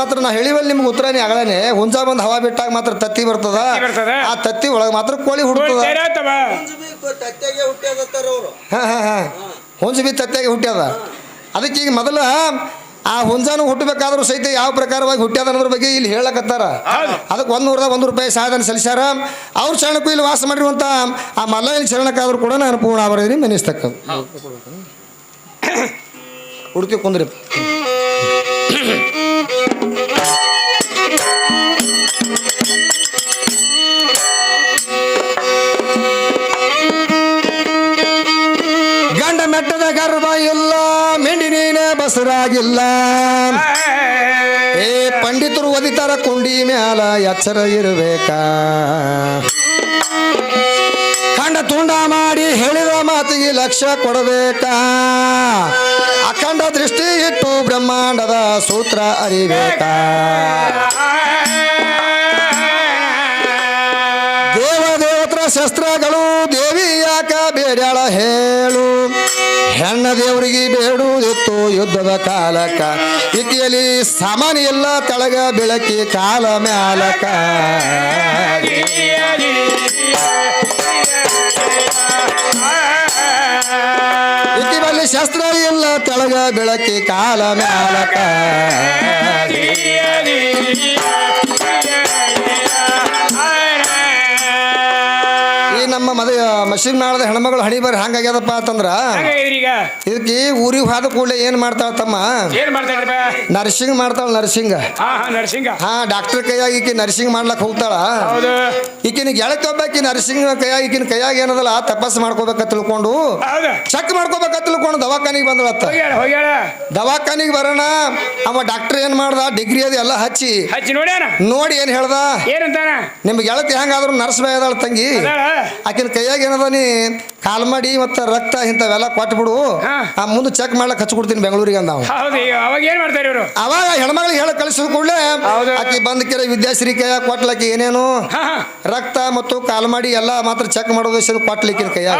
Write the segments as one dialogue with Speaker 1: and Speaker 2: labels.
Speaker 1: ಮಾತ್ರ ನಾ ಹೇಳಿವಲ್ಲಿ ನಿಮ್ಗೆ ಉತ್ತರನೇ ಆಗಲೇನೆ. ಹುಂಜ ಬಂದು ಹವಾ ಬಿಟ್ಟಾಗ ಮಾತ್ರ ತತ್ತಿ ಬರ್ತದ.
Speaker 2: ಬರ್ತದ.
Speaker 1: ಆ ತತ್ತಿ ಒಳಗೆ ಮಾತ್ರ ಕೋಳಿ
Speaker 3: ಹುಡುಕ್ತದ
Speaker 1: ಹಾ ಹಾ ಹಾ. ಹುಂಜ ಬಿ ತತ್ತಿಯಾಗಿ ಹುಟ್ಟ್ಯದ ಅದಕ್ಕೆ ಈಗ ಮೊದಲ ಆ ಹುಂಜಾನು ಹುಟ್ಟಬೇಕಾದ್ರೂ ಸಹಿತ ಯಾವ ಪ್ರಕಾರವಾಗಿ ಹುಟ್ಟ್ಯದ ಅನ್ನೋದ್ರ ಬಗ್ಗೆ ಇಲ್ಲಿ ಹೇಳಕತ್ತಾರ.
Speaker 2: ಹೌದು.
Speaker 1: ಅದಕ್ಕೆ ಒಂದು ನೂರದ ಒಂದು ರೂಪಾಯಿ ಸಹಾಯಧನ ಸಲ್ಲಿಸ್ಯಾರ. ಅವ್ರ ಶರಣಕ್ಕೂ ಇಲ್ಲಿ ವಾಸ ಮಾಡಿರುವಂತ ಆ ಮಲ್ಲಯ್ಯನ ಶರಣಕ್ಕಾದ್ರೂ ಕೂಡ ನಾನು ಪೂರ್ಣ ಅವರದಿನಿ ಮೆನಿಸ್ತಕ್ಕ ಉಡುತಿ ಕುಂದ್ರಿ. ಗಂಡ ಮೆಟ್ಟದ ಗರ್ಭ ಇಲ್ಲ, ಮಿಂಡಿ ನೀನೆ ಬಸರಾಗಿಲ್ಲ. ಏ ಪಂಡಿತರು ಒದಿತಾರ ಕುಂಡಿ ಮ್ಯಾಲ ಎಚ್ಚರ ಇರಬೇಕಾ. ಕಂಡ ತುಂಡ ಮಾಡಿ ಹೇಳಿದ ಮಾತಿಗೆ ಲಕ್ಷ್ಯ ಕೊಡಬೇಕಾ. ಅಖಂಡ ದೃಷ್ಟಿ ಇಟ್ಟು ಬ್ರಹ್ಮಾಂಡದ ಸೂತ್ರ ಅರಿಬೇಕಾ. ದೇವ ದೇವತರ ಶಸ್ತ್ರಗಳು ದೇವಿ ಯಾಕ ಬೇಡ್ಯಾಳ ಹೇಳು. ಹೆಣ್ಣ ದೇವರಿಗೆ ಬೇಡುವುದಿತ್ತು ಯುದ್ಧದ ಕಾಲಕ ಇತಿಯಲ್ಲಿ ಸಾಮಾನ್ಯ ಎಲ್ಲ ತಳಗ ಬೆಳಕಿ ಕಾಲ ಮ್ಯಾಲಕ ಇತಿವಲ್ಲಿ ಶಸ್ತ್ರ ಇಲ್ಲ ತೆಳಗ ಬೆಳಕಿ ಕಾಲ ಮ್ಯಾಲಕ ಮದ ಮಷಿನ್ ಮಾಡದ ಹೆಣ್ಮಗಳು ಹಣಿ ಬರ್ರಿ ಹಂಗಾಗ್ಯದಪ್ಪ ಅಂತಂದ್ರ
Speaker 2: ಈಗ?
Speaker 1: ಇದಕ್ಕೆ ಊರಿಗೆ ಹಾದ ಕೂಡಲೇ ಏನ್ ಮಾಡ್ತಾಳ ತಮ್ಮ?
Speaker 2: ಏನ್
Speaker 1: ನರ್ಸಿಂಗ್ ಮಾಡ್ತಾಳ ನರ್ಸಿಂಗ್.
Speaker 2: ಹಾ ಹಾ
Speaker 1: ಡಾಕ್ಟರ್ ಕೈಯಾಗಿ ಈಕಿ ನರ್ಸಿಂಗ್ ಮಾಡ್ಲಕ್ ಹೋಗ್ತಾಳ. ಈಕಿನ ಗೆಳತಿ ಒಬ್ಬಾಕಿ ನರ್ಸಿಂಗ್ ಕೈಯಾಗಿ ಈಕಿನ ಕೈಯಾಗ ಏನದಲ್ಲ ತಪಸ್ ಮಾಡ್ಕೋಬೇಕ ತಿಳ್ಕೊಂಡು ಚೆಕ್ ಮಾಡ್ಕೋಬೇಕ ತಿಳ್ಕೊಂಡು ದವಾಖಾನಿಗೆ ಬಂದಳತ್ತ. ದವಾಖಾನಿಗೆ ಬರೋಣ ಅವ ಡಾಕ್ಟರ್ ಏನ್ ಮಾಡ್ದ ಡಿಗ್ರಿ ಅದು ಎಲ್ಲ ಹಚ್ಚಿ ನೋಡಿ ಏನ್ ಹೇಳ್ದ. ನಿಮ್ಗೆ ಗೆಳತಿ ಹೆಂಗಾದ್ರು ನರ್ಸ್ ಬೇಯದಾಳ ತಂಗಿ.
Speaker 2: ಅದಾಳ.
Speaker 1: ಆಕಿನ ಕೈಯಾಗ ಏನದ ನೀ? ಕಾಲ್ ಮಾಡಿ ಮತ್ತು ರಕ್ತ ಇಂಥವೆಲ್ಲ ಕೊಟ್ಬಿಡು. ಆ ಮುಂದೆ ಚೆಕ್ ಮಾಡ್ಲಕ್ ಹಚ್ಕೊಡ್ತೀನಿ ಬೆಂಗಳೂರಿಗೆ ಅಂದ
Speaker 2: ಅವಾಗ ಏನ್ ಮಾಡ್ತಾರೆ ಇವರು?
Speaker 1: ಅವಾಗ ಹೆಣ್ಮಗಳಿಗೆ ಹೇಳ ಕಳಿಸಿದ ಕೂಡಲೇ. ಆಕಿ ಬಂದ ಕೆರೆ ವಿದ್ಯಾಶ್ರೀ ಕೈಯ ಕೊಟ್ಲಕ್ಕೆ ಏನೇನು? ರಕ್ತ ಮತ್ತು ಕಾಲ್ ಮಾಡಿ ಎಲ್ಲ ಮಾತ್ರ ಚೆಕ್ ಮಾಡೋದು ಕೊಟ್ಲಿಕ್ಕಿನ
Speaker 2: ಕೈಯ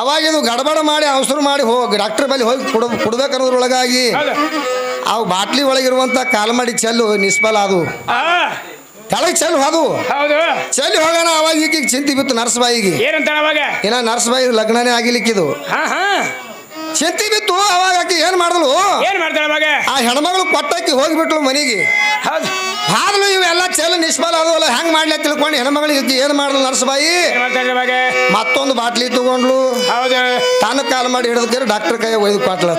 Speaker 1: ಅವಾಗ ಇದು ಗಡಬಡ ಮಾಡಿ ಅವಸರ ಮಾಡಿ ಹೋಗಿ ಡಾಕ್ಟರ್ ಬಳಿ ಹೋಗಿ ಕೊಡ ಕೊಡ್ಬೇಕನ್ನೋದ್ರೊಳಗಾಗಿ ಅವು ಬಾಟ್ಲಿ ಒಳಗಿರುವಂಥ ಕಾಲ್ ಮಾಡಿ ಚೆಲ್ಲು ನಿಷ್ಫಲ ಅದು.
Speaker 2: ಆ
Speaker 1: ಕೆಳಗೆ ಹೋಗು.
Speaker 2: ಹೌದು.
Speaker 1: ಚೆಲ್ಲಿ ಹೋಗೋಣ ಅವಾಗ ಈಗ ಚಿಂತೆ ಬಿತ್ತು ನರ್ಸ್ ಬಾಯಿಗೆ
Speaker 2: ಏನಂತಾಳ ಅವಾಗ?
Speaker 1: ಏನ ನರಸಬಾಯಿ ಬಾಯಿ ಲಗ್ನನೇ ಆಗಿಲಿಕ್ಕಿದು.
Speaker 2: ಹಾ ಹಾ.
Speaker 1: ಚಿಂತೆ ಬಿತ್ತು ಅವಾಗ ಆಕಿ ಏನ್ ಮಾಡಿದ್ಲು
Speaker 2: ಏನ್ ಮಾಡ್ತಾಳ ಅವಾಗ?
Speaker 1: ಆ ಹೆಣ್ಮಗಳು ಕೊಟ್ಟಾಕಿ ಹೋಗಿಬಿಟ್ಲು ಮನೆಗೆ.
Speaker 2: ಹೌದು.
Speaker 1: ಆದ್ರೂ ಇವೆಲ್ಲ ಚೆಲ್ಲ ನಿಷ್ಫಲ ಅದಲ್ಲ ಹೆಂಗ್ ಮಾಡ್ಲಿ ತಿಳ್ಕೊಂಡು ಹೆಣ್ಮಗಳಿಗೆ ಏನ್ ಮಾಡಿದ್ಲು ನರ್ಸ್ ಬಾಯಿ
Speaker 2: ಏನ್ ಮಾಡ್ತಾಳೆ ಅವಾಗ
Speaker 1: ಮತ್ತೊಂದು ಬಾಟ್ಲಿ ತಗೊಂಡ್ಲು. ತಾನು ಕಾಲ್ ಮಾಡಿ ಹಿಡಿದ್ರೆ ಡಾಕ್ಟರ್ ಕೈ ಒಯ್ದು
Speaker 2: ಪಾಟ್ಲ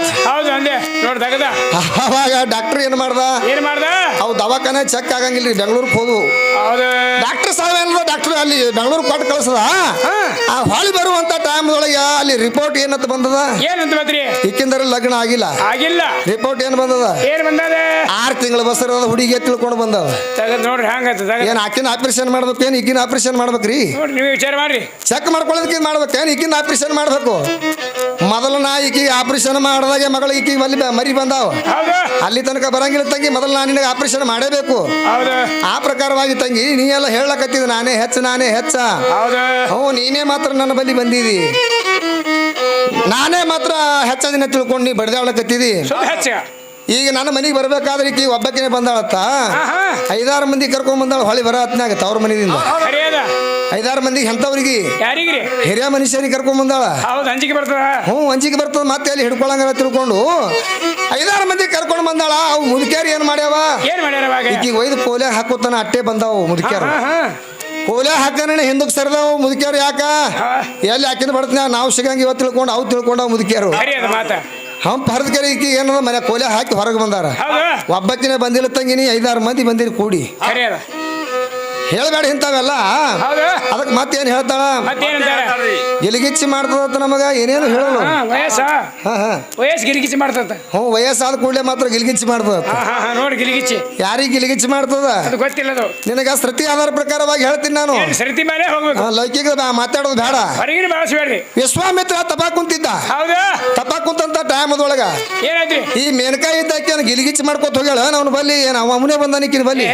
Speaker 1: ಅವಾಗ ಡಾಕ್ಟರ್ ಏನ್ ಮಾಡ್ದ?
Speaker 2: ಏನ್ ಮಾಡ್ದ?
Speaker 1: ಅವು ದವಾಖಾನೆ ಚೆಕ್ ಆಗಂಗಿಲ್ರಿ ಬೆಂಗಳೂರಿಗೆ ಹೋದು
Speaker 2: ಹೌದು.
Speaker 1: ಡಾಕ್ಟರ್ ಸಾಹೇಬ್ ಡಾಕ್ಟರ್ ಅಲ್ಲಿ ಬೆಂಗಳೂರು ಕೊಟ್ಟು ಕಳ್ಸದ? ಆ ಹೊಳಿ ಬರುವಂತ ಟೈಮ್ ಒಳಗೆ ಅಲ್ಲಿ ರಿಪೋರ್ಟ್ ಏನಂತ ಬಂದದ?
Speaker 2: ಏನಂತ ಬತ್ರಿ
Speaker 1: ಈಕಿಂದರ ಲಗ್ನ ಆಗಿಲ್ಲ.
Speaker 2: ಆಗಿಲ್ಲ.
Speaker 1: ರಿಪೋರ್ಟ್ ಏನ್ ಬಂದದ?
Speaker 2: ಏನ್ ಬಂದದ?
Speaker 1: ಆರು ತಿಂಗಳ ಬಸರದ ಹುಡುಗಿ ತಿಳ್ಕೊಂಡು ಬಂದದ
Speaker 2: ತಗದ್ ನೋಡ್ರಿ
Speaker 1: ಏನ್ ಆಕಿನ ಆಪರೇಷನ್ ಮಾಡ್ಬೇಕು ಏನು ಈಗಿನ ಆಪರೇಷನ್ ಮಾಡ್ಬೇಕ್ರಿ?
Speaker 2: ನೋಡ್ರಿ ನೀವು ವಿಚಾರ ಮಾಡ್ರಿ.
Speaker 1: ಚೆಕ್ ಮಾಡ್ಕೊಳ್ಳೋದಕ್ಕೆ ಮಾಡ್ಬೇಕು ಏನ್ ಈಗಿನ ಆಪರೇಷನ್ ಮಾಡ್ಬೇಕು? ಮೊದಲು ನಾ ಈಕಿ ಆಪರೇಷನ್ ಮಾಡಿದಾಗೆ ಮಗಳು ಈಕಿಗೆ ಮಲ್ಲಿ ಮರಿ ಬಂದಾವ.
Speaker 2: ಹೌದು.
Speaker 1: ಅಲ್ಲಿ ತನಕ ಬರಂಗಿಲ್ಲ ತಂಗಿ ಮೊದಲು ನಾನು ನಿನಗೆ ಆಪರೇಷನ್ ಮಾಡೇಬೇಕು.
Speaker 2: ಹೌದು.
Speaker 1: ಆ ಪ್ರಕಾರವಾಗಿ ತಂಗಿ ನೀ ಎಲ್ಲ ಹೇಳಕತ್ತಿದ್ ನಾನೇ ಹೆಚ್ಚ ನಾನೇ ಹೆಚ್ಚ.
Speaker 2: ಹೌದು.
Speaker 1: ಹ್ಞೂ ನೀನೇ ಮಾತ್ರ ನನ್ನ ಬಳಿ ಬಂದಿದಿ. ನಾನೇ ಮಾತ್ರ ಹೆಚ್ಚ ದಿನ ತಿಳ್ಕೊಂಡು ನೀ ಬಡ್ದಾಳಕತ್ತಿದಿ
Speaker 2: ಸುದ್ದಿ ಹಚ್ಚ
Speaker 1: ಈಗ ನನ್ನ ಮನೆಗೆ ಬರ್ಬೇಕಾದ್ರೆ ಈಕಿ ಒಬ್ಬಕ್ಕೇನೆ ಬಂದಾಳತ್ತ? ಐದಾರು ಮಂದಿ ಕರ್ಕೊಂಡ್ ಬಂದಾಳ ಹೊಳಿ ಬರ ಹತ್ನಾಗ ತವ್ರ ಮನೆಯಿಂದ ಐದಾರು ಮಂದಿಗೆ ಎಂಥವ್ರಿಗೆ? ಹಿರಿಯ ಮನುಷ್ಯನಿಗೆ ಕರ್ಕೊಂಡ್ ಬಂದಾಳ.
Speaker 2: ಹೌದು ಅಂಜಿಕೆ ಬರ್ತದ.
Speaker 1: ಹ್ಞೂ ಅಂಜಿಗೆ ಬರ್ತದ ಮತ್ತೆ ಅಲ್ಲಿ ಹಿಡ್ಕೊಳಂಗ ತಿಳ್ಕೊಂಡು. ಐದಾರು ಮಂದಿ ಕರ್ಕೊಂಡು ಬಂದಾಳ ಅವು ಮುದುಕ್ಯಾರ ಏನು ಮಾಡ್ಯಾವ? ಈಗ ಒಯ್ದು ಪೋಲೆ ಹಾಕೋತಾನ ಅಟ್ಟೆ ಬಂದಾವ ಮುದುಕ್ಯಾರ.
Speaker 2: ಪೋಲಿಯ
Speaker 1: ಪೋಲೆ ಹಾಕನ ಹಿಂದಕ್ಕೆ ಸರಿದಾವು ಮುದುಕ್ಯಾರು ಯಾಕ? ಎಲ್ಲಿ ಹಾಕಿನ ಬರ್ತಾನ ನಾವು ಸಿಗಂಗ ಇವತ್ತು ತಿಳ್ಕೊಂಡು ಅವು ತಿಳ್ಕೊಂಡವ್ ಮುದುಕ್ಯಾರು. ಹಂಪ ಹರಿದ ಕೆರೆ ಈಕಿ ಏನದ ಮನೆ ಕೋಲೆ ಹಾಕಿ ಹೊರಗೆ ಬಂದಾರ. ಒಬ್ಬಕ್ಕಿನೇ ಬಂದಿಲ್ಲ ತಂಗಿನಿ ಐದಾರು ಮಂದಿ ಬಂದಿರಿ ಕೂಡಿ. ಹೇಳಬೇಡ ಇಂಥವೆಲ್ಲ. ಅದಕ್ಕೆ ಮತ್ತೇನು ಹೇಳ್ತಾಳ?
Speaker 2: ಗಿಲಿಗಿಚ್ಚಿ
Speaker 1: ಮಾಡ್ತದ ಮಾಡ್ತದಂತ ನಮಗ ಏನೇನು ಹೇಳಲ್ಲ?
Speaker 2: ವಯಸ್ಸ. ಗಿಲಿಗಿಚ್ಚಿ ಮಾಡ್ತದ
Speaker 1: ಹ್ಞೂ ವಯಸ್ಸಾದ ಕೂಡಲೇ ಮಾತ್ರ ಗಿಲಿಗಿಚ್ಚಿ ಮಾಡ್ತದ
Speaker 2: ನೋಡಿ ಗಿಲಿಗಿಚ್ಚಿ
Speaker 1: ಯಾರಿಗೆ ಗಿಲಿಗಿಚ್ಚಿ ಮಾಡ್ತದ?
Speaker 2: ಅದು ಗೊತ್ತಿಲ್ಲ
Speaker 1: ನಿನಗ ಸೃತಿ ಆಧಾರ ಪ್ರಕಾರವಾಗಿ ಹೇಳ್ತೀನಿ ನಾನು.
Speaker 2: ಸೃತಿ ಮೇಲೆ ಹೋಗ್ಬೇಕು?
Speaker 1: ಲೌಕಿಕ ಮಾತಾಡೋದು ಬೇಡ.
Speaker 2: ಹೊರಗಿನ ಬಳಸಬೇಡ್ರಿ.
Speaker 1: ವಿಶ್ವಾಮಿತ್ರ ತಪಾ ಕುಂತಿದ್ದ.
Speaker 2: ಹೌದು.
Speaker 1: ತಪಾ ಕುಂತಂತ ಟೈಮ್ ಅದೊಳಗ ಈ ಮೇನಕಾಯಿ ಇದ್ದಾಕಿ ಗಿಲಿಗಿಚ್ಚಿ ಮಾಡ್ಕೊತ ಹೋಗ್ಯಾಳ? ಅವನು ಬಲ್ಲಿ ಏನು ಅವ ಅವನೇ ಬಂದಾನಿಕ್ಕಿನ ಬಲ್ಲಿ.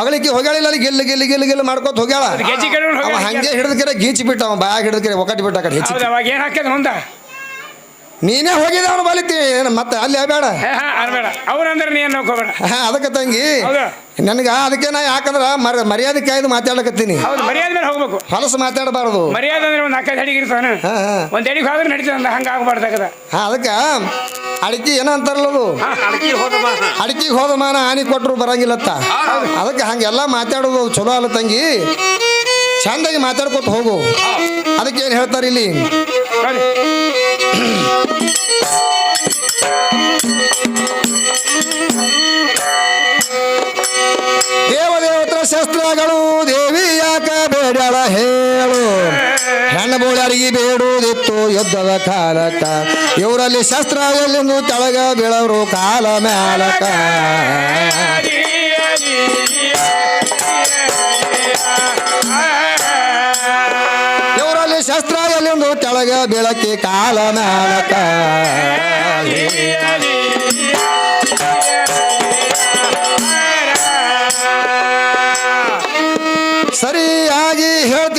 Speaker 1: ಮಗಳಿಗೆ ಹೋಗ್ಯಾಳಿಲ್ಲ ಗೆಲ್ಲು ಗೆಲ್ಲು ಗೆಲ್ಲು ಗೆಲ್ಲು ಮಾಡ್ಕೊತ ಹೋಗ್ಯಾಳ.
Speaker 2: ಅದು ಗೆಜ್ಜೆ ಕಡೆ
Speaker 1: ಅವ ಹಂಗೆ ಹಿಡಿದ್ರೆ ಗೀಚಿ ಬಿಟ್ಟ ಅವ ಬಾಯಾಗ ಹಿಡಿದ್ರೆ ಒಕ್ಕಟ್ಟಿ ಒಕ್ಕಟಿ ಬಿಟ್ಟ ಆ ಕಡೆ ಹೆಚ್ಚಿ
Speaker 2: ಹೌದು ಅವಾಗ ಏನ್ ಹಾಕ್ಯದ ಮುಂದ?
Speaker 1: ನೀನೇ ಹೋಗಿದ ಅವನು ಬಲಿತಿ ಮತ್ತೆ ಅಲ್ಲಿ ಬೇಡ.
Speaker 2: ಅನ್ಬೇಡ ಅವ್ರಂದ್ರೆ ನೀನು ಹೋಗ್ಬೇಡ.
Speaker 1: ಅದಕ್ಕೆ ತಂಗಿ ನನ್ಗೆ ಅದಕ್ಕೆ ನಾ ಯಾಕಂದ್ರ ಮರ ಮರ್ಯಾದೆ ಕಾಯ್ದು ಮಾತಾಡಕತ್ತೀನಿ
Speaker 2: ಹೌದು ಮರ್ಯಾದೆ ಮೇಲೆ ಹೋಗ್ಬೇಕು.
Speaker 1: ಹೊಲಸು ಮಾತಾಡಬಾರದು.
Speaker 2: ಮರ್ಯಾದೆ ಅಂದ್ರೆ ಒಂದು ನಾಲ್ಕೈದು ಅಡಿಗೆ ಇರ್ತಾನೆ. ಒಂದ್ ಅಡಿಗೆ ಹೋದ್ರೆ ನಡೀತದ ಹಂಗ ಆಗ್ಬಾರ್ದಾಗದ
Speaker 1: ಹಾ ಅದಕ್ಕೆ ಅಡಿಕೆ ಏನೋ ಅಂತಾರಲ್ಲ ಅದು.
Speaker 3: ಅಡಕಿ
Speaker 1: ಅಡಿಕೆಗೆ ಹೋದ ಮಾನ ಹಾನಿ ಕೊಟ್ಟರು ಬರಂಗಿಲ್ಲತ್ತ. ಅದಕ್ಕೆ ಹಂಗೆಲ್ಲ ಮಾತಾಡೋದು ಚಲೋ ಅಲ್ಲ ತಂಗಿ. ಚಂದಾಗಿ ಮಾತಾಡ್ಕೊತ ಹೋಗು. ಅದಕ್ಕೆ ಏನು ಹೇಳ್ತಾರೆ ಇಲ್ಲಿ
Speaker 2: ನೋಡಿ
Speaker 1: ದೇವದೇವತರ ದೇವಿ ಯಾಕ ಬೇಡಳ ಹೇಳು. ಹೆಣ್ಣು ಬೋಳ್ಯಾರಿಗೆ ಬೇಡುವುದಿತ್ತು ಯುದ್ಧದ ಕಾಲಕ ಇವರಲ್ಲಿ ಶಸ್ತ್ರ ಎಲ್ಲಿಂದು ಕೆಳಗ ಬೀಳವರು ಕಾಲ ಮ್ಯಾಲಕ ಇವರಲ್ಲಿ ಶಸ್ತ್ರ ಎಲ್ಲಿಂದು ಕೆಳಗ ಬೀಳಕ್ಕೆ ಕಾಲ ಮ್ಯಾಲಕ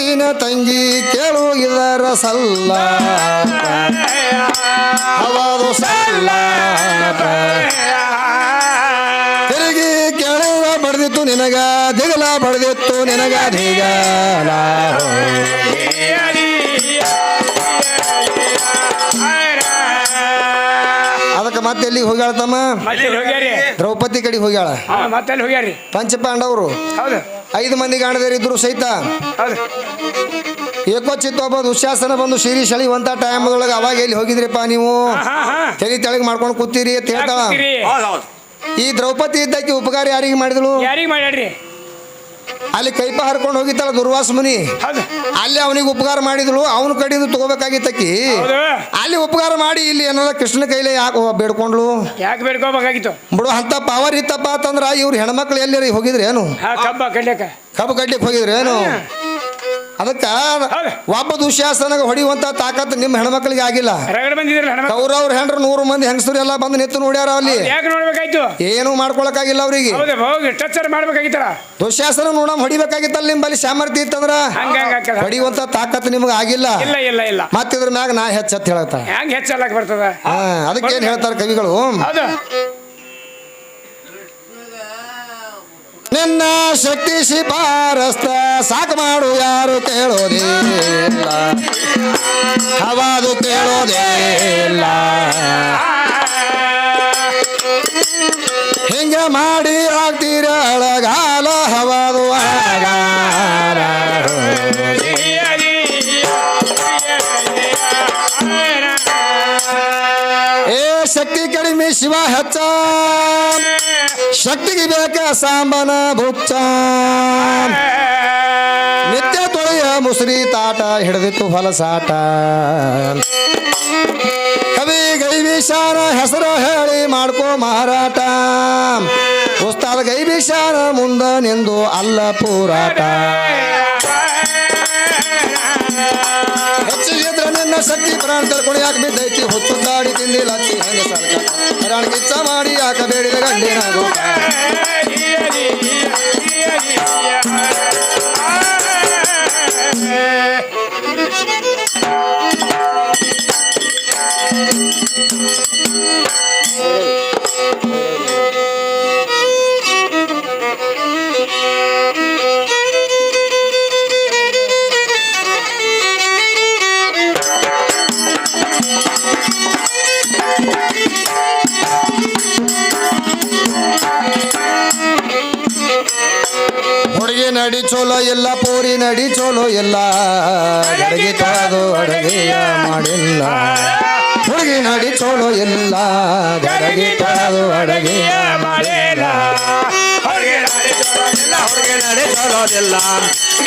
Speaker 1: ಹೇಳ್ತೀನ ತಂಗಿ ಕೇಳು ಇದರ ಸಲ್ಲ. ಹವಾದು ಸಲ್ಲ. ತಿರುಗಿ ಕೇಳುವ ಬಡ್ದಿತ್ತು ನಿನಗ, ದಿಗಲ ಬಡ್ದಿತ್ತು ನಿನಗ, ದಿಗಲ. ಮತ್ತೆ ಎಲ್ಲಿಗೆ ಹೋಗ್ಯಾಳ ತಮ್ಮ?
Speaker 2: ಮತ್ತೆ ಹೋಗ್ಯಾರಿ?
Speaker 1: ದ್ರೌಪದಿ ಕಡೆ ಹೋಗ್ಯಾಳ.
Speaker 2: ಪಂಚ ಮತ್ತೆ ಅಲ್ಲಿ ಹೋಗ್ಯಾರಿ?
Speaker 1: ಪಂಚಪಾಂಡವರು.
Speaker 2: ಹೌದು.
Speaker 1: ಐದು ಮಂದಿ ಗಾಣದರಿದ್ರು ಸಹಿತ.
Speaker 2: ಏಕೋ
Speaker 1: ಏಕೋಚಿತ್ ಒಬ್ಬ ದುಶ್ಯಾಸನ ಬಂದು ಶಿರಿ ಟೈಮ್ ಟೈಮ್ದೊಳಗೆ ಅವಾಗ ಎಲ್ಲಿ ಹೋಗಿದ್ರಿಪ್ಪ ನೀವು? ತೆಲಿ ತೆಳಗ್ ಮಾಡ್ಕೊಂಡು ಕೂತೀರಿ ಅಂತ
Speaker 3: ಹೌದು
Speaker 1: ಈ ದ್ರೌಪದಿ ಇದ್ದಕ್ಕೆ ಉಪಕಾರ ಯಾರಿಗೆ ಮಾಡಿದಳು?
Speaker 2: ಯಾರಿಗೆ ಮಾಡ್ಯಾಡ್ರಿ
Speaker 1: ಅಲ್ಲಿ ಕೈಪ ಹರ್ಕೊಂಡು ಹೋಗಿತ್ತಲ್ಲ ದುರ್ವಾಸ ಮುನಿ ಅಲ್ಲಿ ಅವನಿಗೆ ಉಪಕಾರ ಮಾಡಿದಳು ಅವನ ಕಡೆಯಿಂದ ತಗೋಬೇಕಾಗಿತ್ತಕ್ಕಿ. ಅಲ್ಲಿ ಉಪಕಾರ ಮಾಡಿ ಇಲ್ಲಿ ಏನಲ್ಲ ಕೃಷ್ಣ ಕೈಲೇ ಯಾಕೆ ಬೇಡ್ಕೊಂಡ್ಲು?
Speaker 2: ಯಾಕೆ ಬೇಡ್ಕೋಬೇಕಾಗಿತ್ತು?
Speaker 1: ಬಿಡು ಅಂತ ಪವರ್ ಇತ್ತಪ್ಪ ಅಂತಂದ್ರ ಇವ್ರು ಹೆಣ್ಮಕ್ಳು ಎಲ್ಲಿ ಹೋಗಿದ್ರೆ ಏನು
Speaker 2: ಕಬ್ಬ ಕಡ್ಲಿಕ್ಕ
Speaker 1: ಕಬ್ಬು ಕಡ್ಲಿಕ್ಕೆ ಹೋಗಿದ್ರೆ ಏನು ಅದಕ್ಕ. ಒಬ್ಬ ದುಶ್ಯಾಸನಗ ಹೊಡಿಯುವಂತ ತಾಕತ್ ನಿಮ್ಮ ಹೆಣ್ಮಕ್ಳಿಗೆ ಆಗಿಲ್ಲ. ಕೌರವ್ರ ಹೆಂಡ್ರು ನೂರು ಮಂದಿ ಹೆಂಗಸರು ಎಲ್ಲ ಬಂದು ನಿಂತು ನೋಡ್ಯಾರ ಅಲ್ಲಿ. ಏನು ಮಾಡ್ಕೊಳಕಾಗಿಲ್ಲ ಅವ್ರಿಗೆ. ದುಶ್ಯಾಸನ ನೋಡ ಹೊಡಿಬೇಕಾಗಿತ್ತಲ್ಲ ನಿಮ್ಮಲ್ಲಿ ಸಾಮರ್ಥ್ಯ ಇತ್ತಂದ್ರ? ಹೊಡಿಯುವಂತ ತಾಕತ್ ನಿಮ್ಗೆ ಆಗಿಲ್ಲ. ಮತ್ತಿದ್ರ ಮ್ಯಾಗ ನಾ ಹೆಚ್ಚತ್ ಹೇಳತ್ತ ಅದಕ್ಕೆ ಏನ್ ಹೇಳ್ತಾರ ಕವಿಗಳು
Speaker 2: ಹೌದು
Speaker 1: ನಿನ್ನ ಶಕ್ತಿ ಶಿಫಾರಸ್ತ ಸಾಕು ಮಾಡು ಯಾರು ಕೇಳೋದಿಲ್ಲ. ಹವಾದು ಕೇಳೋದಿಲ್ಲ. ಹಿಂಗ ಮಾಡಿ ಆಗ್ತೀರ ಅಳಗಾಲ, ಹವಾದು ಏ ಶಕ್ತಿ ಕಡಿಮೆ ಶಿವ ಹೆಚ್ಚ. ಶಕ್ತಿಗೆ ಬೇಕ ಸಾಂಬನ ಬುಚ್ಚ ನಿತ್ಯ ತೊಳೆಯ ಮುಸುರಿ ತಾಟ ಹಿಡಿದಿತ್ತು ಹೊಲಸಾಟ ಕವಿ ಗೈವಿಶಾನ ಹೆಸರು ಹೇಳಿ ಮಾಡ್ಕೋ ಮಾರಾಟ. ಉಸ್ತಾದ ಗೈವಿಶಾನ ಮುಂದ ನಿಂದು ಅಲ್ಲ ಪೂರಾಟ. ಹೆಚ್ಚಿಗಿದ್ರ ನಿನ್ನ ಶಕ್ತಿ ಪ್ರಾಣ ತರ್ಕೊಂಡು ಯಾಕೆ ಬಿದ್ದೈತಿ ಹುಚ್ಚು ದಾಡಿ ತಿಂದಿ ಲತ್ತಿ ಹಂಗೆ ಸರ್ಕ ಪ್ರಾಣ ಕಿಚ್ಚ ಮಾಡಿ ಯಾಕೆ ಬೇಡಿದ ಗಂಡಿನ ಗೋಪ ನಡಿ ಚೋಲೋ ಇಲ್ಲ, ಪೂರಿ ನಡಿ ಚೋಲೋ ಅಡಗಿ ತೊಳೆದು ಅಡಗೆಯ ಮಾಡಿಲ್ಲ. ಹುಡುಗಿ ನಡಿ ಚೋಲೋ ಇಲ್ಲ. ಗಡಗಿ ತೊಳೆದು ಅಡಗೆಯ ಮಾಡಿಲ್ಲ.
Speaker 3: ಹುಡುಗಿ ನಡೆ ಚಲೋದಿಲ್ಲ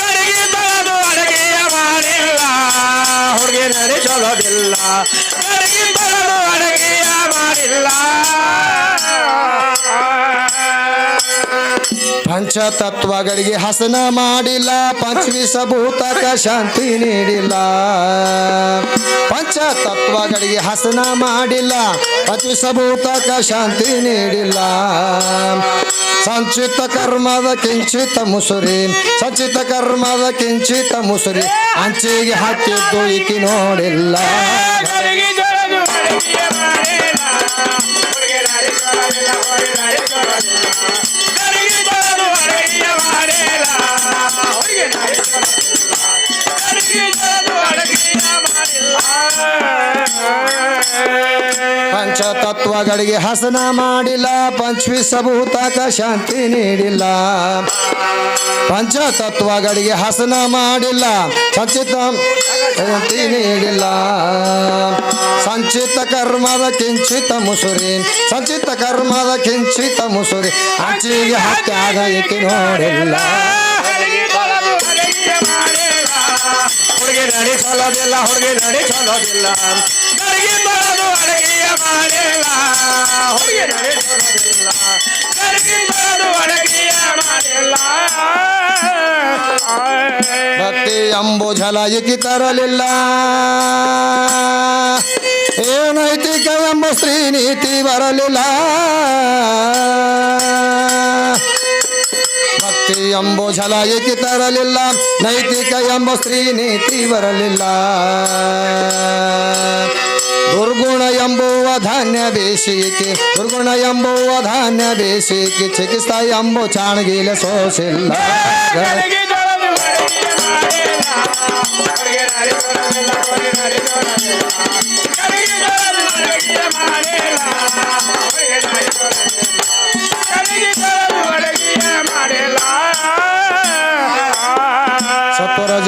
Speaker 3: ಗಡಿಗೆ ತಳದು ಅಡಗೆಯ ಮಾಡಿಲ್ಲ. ಹುಡುಗಿ ನಡೆ ಚಲೋದಿಲ್ಲ ಗಡಿಗೆ ತಳದು
Speaker 1: ಪಂಚತತ್ವಗಳಿಗೆ ಹಸನ ಮಾಡಿಲ್ಲ ಪಂಚವಿಸಭೂತಕ ಶಾಂತಿ ನೀಡಿಲ್ಲ ಪಂಚತತ್ವಗಳಿಗೆ ಹಸನ ಮಾಡಿಲ್ಲ ಪಂಚವಿಸಭೂತಕ ಶಾಂತಿ ನೀಡಿಲ್ಲ ಸಂಚಿತ ಕರ್ಮದ ಕಿಂಚಿತ ಮುಸುರಿ ಸಂಚಿತ ಕರ್ಮದ ಕಿಂಚಿತ ಮುಸುರಿ ಅಂಚಿಗೆ ಹಾಕಿದ್ದು ಈಕಿ ನೋಡಿಲ್ಲ ಪಂಚತತ್ವಗಳಿಗೆ ಹಸನ ಮಾಡಿಲ್ಲ, ಪಂಚವಿಸಭೂತಕ ಶಾಂತಿ ನೀಡಿಲ್ಲ. ಪಂಚತತ್ವಗಳಿಗೆ ಹಸನ ಮಾಡಿಲ್ಲ, ಸಂಚಿತ ಶಾಂತಿ ನೀಡಿಲ್ಲ. ಸಂಚಿತ ಕರ್ಮದ ಕಿಂಚಿತ ಮುಸುರಿ, ಸಂಚಿತ ಕರ್ಮದ ಕಿಂಚಿತ ಮುಸುರಿ ಅಂಚಿಗೆ ಹತ್ಯಾಗ ಈಕೆ ನೋಡಿಲ್ಲ.
Speaker 3: ಹುಡುಗಿ ನಡಿ ಚಲೋದಿಲ್ಲ ಹುಡುಗಿ ನಡಿ ಚಲೋದಿಲ್ಲ ಗಡಿಗೆ ತೊಳೆದು ಅಡಗಿಯ ಮಾಡಿಲ್ಲ ಹುಡುಗಿ ನಡಿ ಚಲೋದಿಲ್ಲ ಗಡಿಗೆ ತೊಳೆದು ಅಡಗಿಯ ಮಾಡಿಲ್ಲ
Speaker 1: ಭಕ್ತಿ ಎಂಬು ಝಲ ಇಕಿ ತರಲಿಲ್ಲ ಏನೈತಿಕ ಎಂಬ ಸ್ತ್ರೀ ನೀತಿ ಬರಲಿಲ್ಲ ಭಕ್ತಿ ಎಂಬು ಝಲ ಏಕೆ ತರಲಿಲ್ಲ ನೈತಿಕ ಎಂಬ ಸ್ತ್ರೀ ನೀತಿ ಬರಲಿಲ್ಲ ದುರ್ಗುಣ ಎಂಬುವ ಧಾನ್ಯ ಬೇಸಿಕೆ ದುರ್ಗುಣ ಎಂಬುವ ಧಾನ್ಯ ಬೇಸಿಕೆ ಚಿಕಿತ್ಸಾ ಎಂಬು ಚಾಣಗಿಲ ಸೋಸಿಲ್ಲ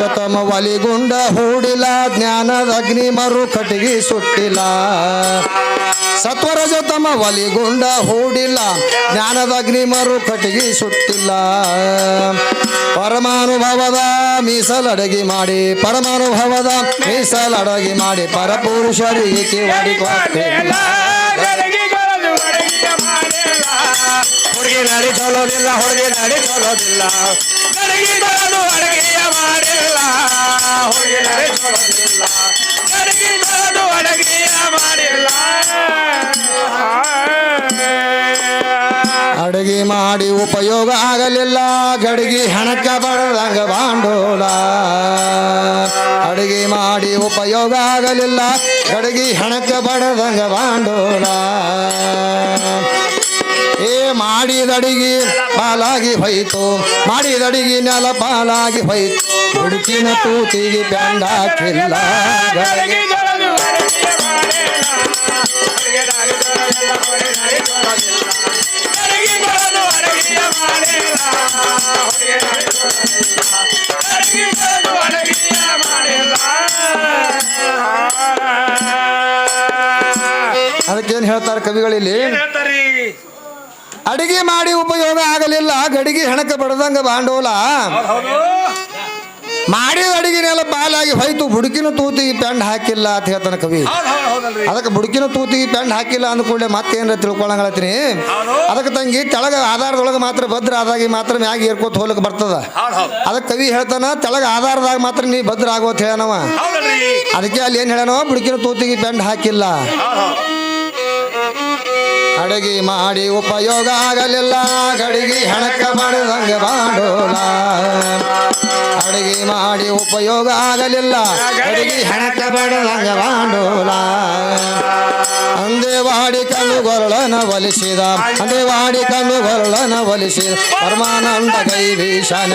Speaker 1: ಜತಮ ವಲಿಗುಂಡ ಹೂಡಿಲ್ಲ ಜ್ಞಾನದ ಅಗ್ನಿ ಮರು ಕಟಗಿ ಸುಟ್ಟಿಲ್ಲ ಸತ್ವರ ಒಲಿಗುಂಡ ಹೂಡಿಲ್ಲ ಜ್ಞಾನದ ಅಗ್ನಿ ಮರು ಕಟಗಿ ಸುಟ್ಟಿಲ್ಲ ಪರಮಾನುಭವದ ಮೀಸಲಡಗಿ ಮಾಡಿ, ಪರಮಾನುಭವದ ಮೀಸಲಡಗಿ ಮಾಡಿ, ಪರಪುರುಷರಿಗೆ ಕಿವಾಡಿ
Speaker 3: ಹುಡುಗಿ ನಡಿ ಚಲೋದಿಲ್ಲ, ಹುಡುಗಿ ನಡಿ ಚಲೋದಿಲ್ಲ. ಅಡಗಿಯ ಮಾಡಿಲ್ಲ.
Speaker 1: ಅಡುಗೆ ಮಾಡಿ ಉಪಯೋಗ ಆಗಲಿಲ್ಲ ಗಡಿಗೆ ಹಣಕ್ಕ ಬಡದಂಗ ಬಾಂಡೋಲ. ಅಡಗಿ ಮಾಡಿ ಉಪಯೋಗ ಆಗಲಿಲ್ಲ ಗಡಿಗೆ ಹಣಕ್ಕ ಬಡದಂಗ ಬಾಂಡೋಲ. ಮಾಡಿದಡಿಗೆ ಪಾಲಾಗಿ ಹೋಯ್ತು. ಮಾಡಿದಡಿಗೆ ನೆಲ ಪಾಲಾಗಿ ಹೋಯ್ತು. ಹುಡುಕಿನ ತೂತಿಗೆ
Speaker 3: ಬ್ಯಾಂಡ ಮಾಡಿಲ್ಲ
Speaker 1: ಅದಕ್ಕೇನು ಹೇಳ್ತಾರೆ ಕವಿಗಳಲ್ಲಿ? ಅಡಿಗೆ ಮಾಡಿ ಉಪಯೋಗ ಆಗಲಿಲ್ಲ ಗಡಿಗೆ ಹೆಣಕ ಬಡದಂಗ ಬಾಂಡೋಲ. ಮಾಡಿದ ಅಡಿಗೆನೆಲ್ಲ ಬಾಲಾಗಿ ಹೋಯ್ತು ಬುಡುಕಿನ ತೂತಿ ಪೆಂಡ್ ಹಾಕಿಲ್ಲ ಅಂತ ಹೇಳ್ತಾನೆ ಕವಿ. ಅದಕ್ಕೆ ಬುಡುಕಿನ ತೂತಿ ಪೆಂಡ್ ಹಾಕಿಲ್ಲ ಅಂದ ಕೂಡಲೇ ಮತ್ತೇನ್ರ ತಿಳ್ಕೊಳಂಗಲತ್ತೀನಿ
Speaker 3: ಹೌದು.
Speaker 1: ಅದಕ್ಕೆ ತಂಗಿ ತೆಳಗ ಆಧಾರದೊಳಗೆ ಮಾತ್ರ ಭದ್ರ ಆದಾಗಿ ಮಾತ್ರ ಮ್ಯಾಗ ಏರ್ಕೋತ ಹೋಲಕ್ ಬರ್ತದ. ಅದಕ್ಕೆ ಕವಿ ಹೇಳ್ತಾನ ತೆಳಗ ಆಧಾರದಾಗ ಮಾತ್ರ ನೀ ಭದ್ರ ಆಗೋತ್ ಹೇಳನವ. ಅದಕ್ಕೆ ಅಲ್ಲಿ ಏನು ಹೇಳನವ? ಬುಡುಕಿನ ತೂತಿಗೆ ಪೆಂಡ್ ಹಾಕಿಲ್ಲ. ಅಡಗಿ ಮಾಡಿ ಉಪಯೋಗ ಆಗಲಿಲ್ಲ ಗಡಿಗೆ ಹಣಕ ಬಡದಂಗ ಬಾಂಡೋಲ ಅಡಗಿ ಮಾಡಿ ಉಪಯೋಗ ಆಗಲಿಲ್ಲ ಗಡಿಗೆ ಹಣಕ ಬಡದಂಗ ಅಂದೇ ವಾಡಿ ಕಲ್ಲು ಗೊರಳನ ಒಲಿಸಿದ ಅಂದೇವಾಡಿ ಕಲ್ಲು ಗೊರಳನ ಒಲಿಸಿದ ಪರಮಾನಂದ ಕೈ ಭೀಷಣ